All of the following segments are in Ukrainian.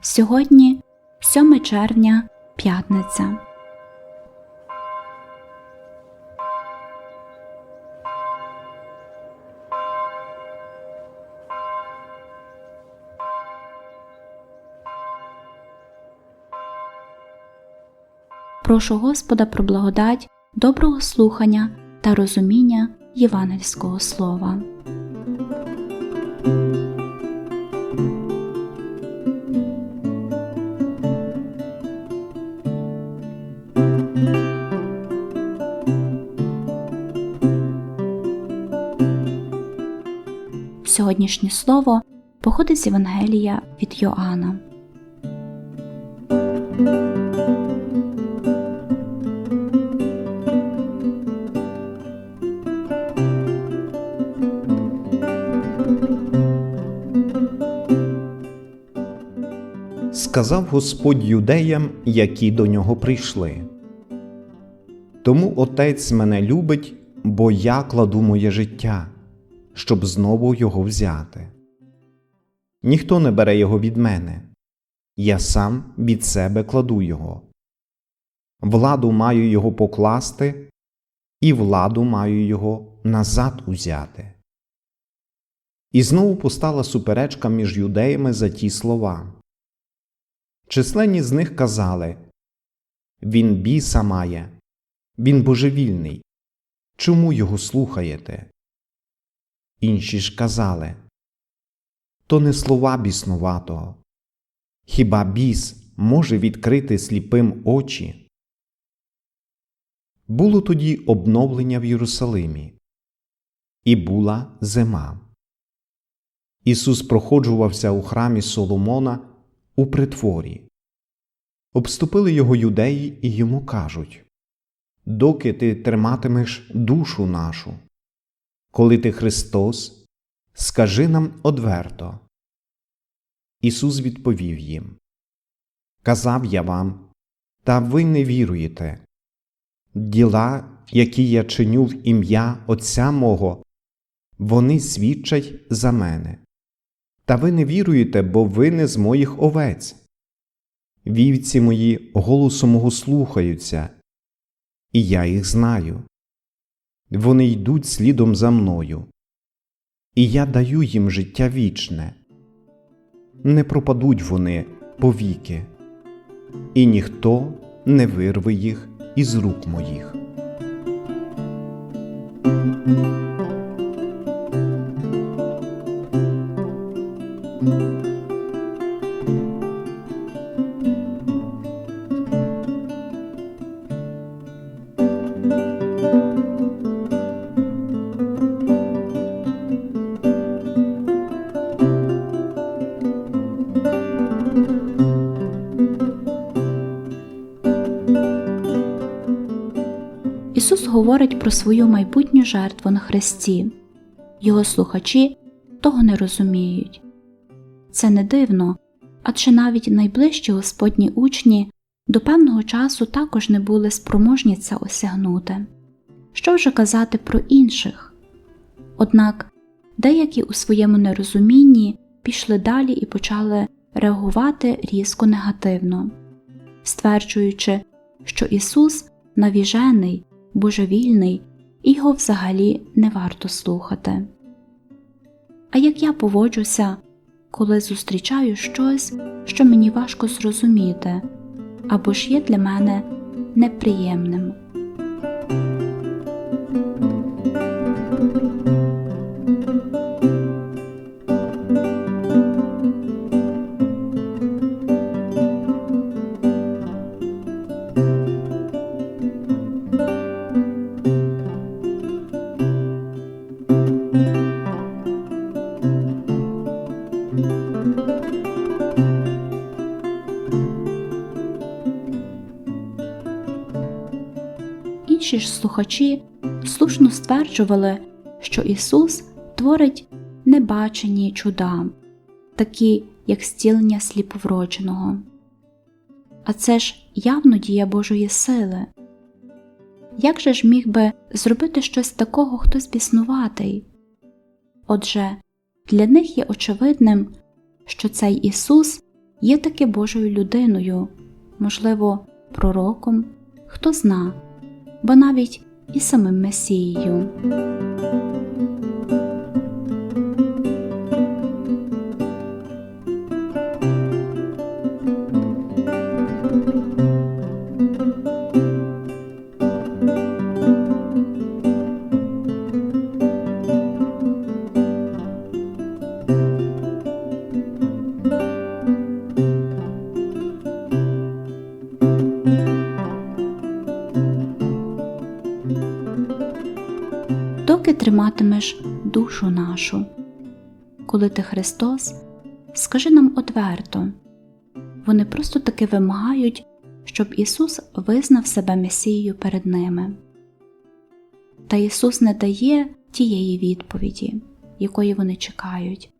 Сьогодні 7 червня, п'ятниця. Прошу Господа про благодать, доброго слухання та розуміння євангельського слова. Сьогоднішнє слово походить з Євангелія від Йоанна. Сказав Господь юдеям, які до нього прийшли. Тому Отець мене любить, бо я кладу моє життя, щоб знову його взяти. Ніхто не бере його від мене, я сам від себе кладу його. Владу маю його покласти, і владу маю його назад узяти. І знову постала суперечка між юдеями за ті слова. Численні з них казали Він біса має, він божевільний. Чому його слухаєте? Інші ж казали То не слова біснуватого. Хіба біс може відкрити сліпим очі? Було тоді обновлення в Єрусалимі, і була зима. Ісус проходжувався у храмі Соломона у притворі. Обступили його юдеї і йому кажуть Доки ти триматимеш душу нашу, коли ти Христос, скажи нам одверто. Ісус відповів їм Казав я вам, та ви не віруєте. Діла, які я чиню в ім'я Отця мого, вони свідчать за мене. Та ви не віруєте, бо ви не з моїх овець. Вівці мої голосу мого слухаються, і я їх знаю. Вони йдуть слідом за мною, і я даю їм життя вічне. Не пропадуть вони повіки, і ніхто не вирве їх із рук моїх. Ісус говорить про свою майбутню жертву на хресті. Його слухачі того не розуміють. Це не дивно, адже навіть найближчі Господні учні до певного часу також не були спроможні це осягнути. Що вже казати про інших? Однак деякі у своєму нерозумінні пішли далі і почали реагувати різко негативно, стверджуючи, що Ісус навіжений, божевільний і його взагалі не варто слухати. А як я поводжуся, коли зустрічаю щось, що мені важко зрозуміти, або ж є для мене неприємним. Інші ж слухачі слушно стверджували, що Ісус творить небачені чуда, такі як зцілення сліповродженого. А це ж явно дія Божої сили. Як же ж міг би зробити щось такого хтось біснуватий? Отже, для них є очевидним, що цей Ісус є таки Божою людиною, можливо, пророком, хто зна, бо навіть і самим Месією. Триматимеш душу нашу. Коли ти Христос, скажи нам одверто. Вони просто таки вимагають, щоб Ісус визнав себе Месією перед ними. Та Ісус не дає тієї відповіді, якої вони чекають,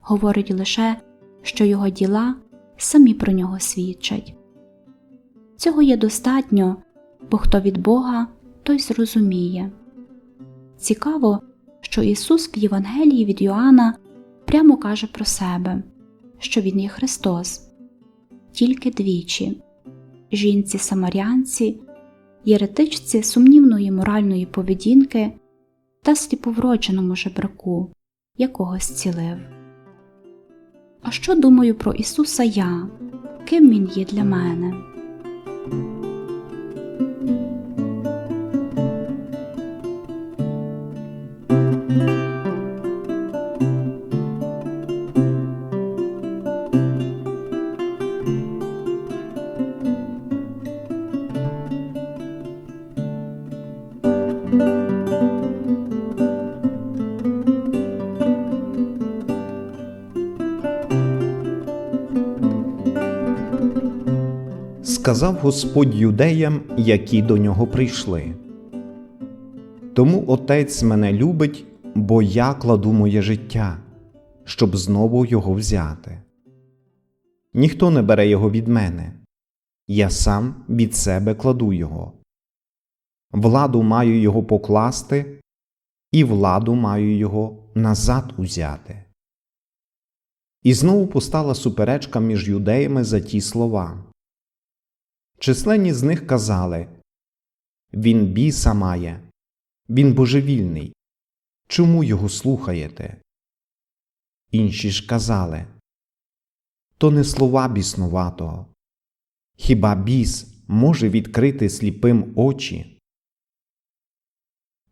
говорить лише, що Його діла самі про нього свідчать. Цього є достатньо, бо хто від Бога, той зрозуміє. Цікаво, що Ісус в Євангелії від Йоанна прямо каже про себе, що Він є Христос, тільки двічі жінці самарянці, єретичці сумнівної моральної поведінки та сліповродженому жебраку, якого зцілив. А що думаю про Ісуса я? Ким Він є для мене? Сказав Господь юдеям, які до нього прийшли. Тому Отець мене любить, бо я кладу моє життя, щоб знову його взяти. Ніхто не бере його від мене, я сам від себе кладу його. Владу маю його покласти, і владу маю його назад узяти. І знову постала суперечка між юдеями за ті слова. Численні з них казали Він біса має, він божевільний. Чому його слухаєте? Інші ж казали То не слова біснуватого. Хіба біс може відкрити сліпим очі?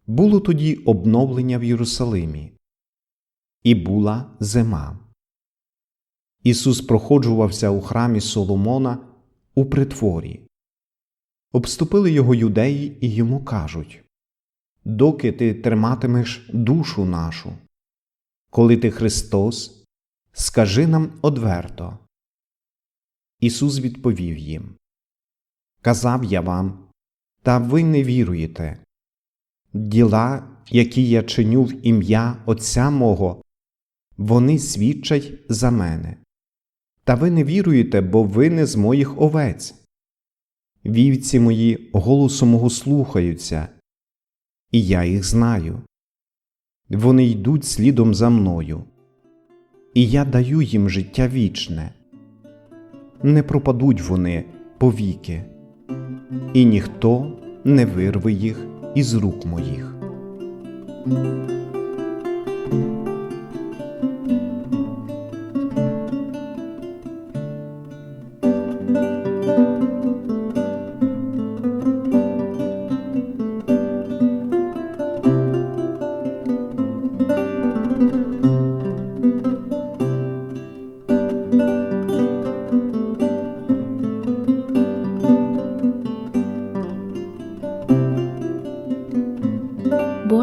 Було тоді обновлення в Єрусалимі, і була зима. Ісус проходжувався у храмі Соломона у притворі. Обступили його юдеї і йому кажуть Доки ти триматимеш душу нашу, коли ти Христос, скажи нам одверто. Ісус відповів їм Казав я вам, та ви не віруєте. Діла, які я чиню в ім'я Отця мого, вони свідчать за мене. Та ви не віруєте, бо ви не з моїх овець. Вівці мої голосу мого слухаються, і я їх знаю. Вони йдуть слідом за мною, і я даю їм життя вічне. Не пропадуть вони повіки, і ніхто не вирве їх із рук моїх.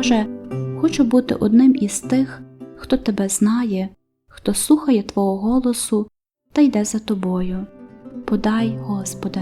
Боже, хочу бути одним із тих, хто тебе знає, хто слухає Твого голосу та йде за тобою. Подай, Господи.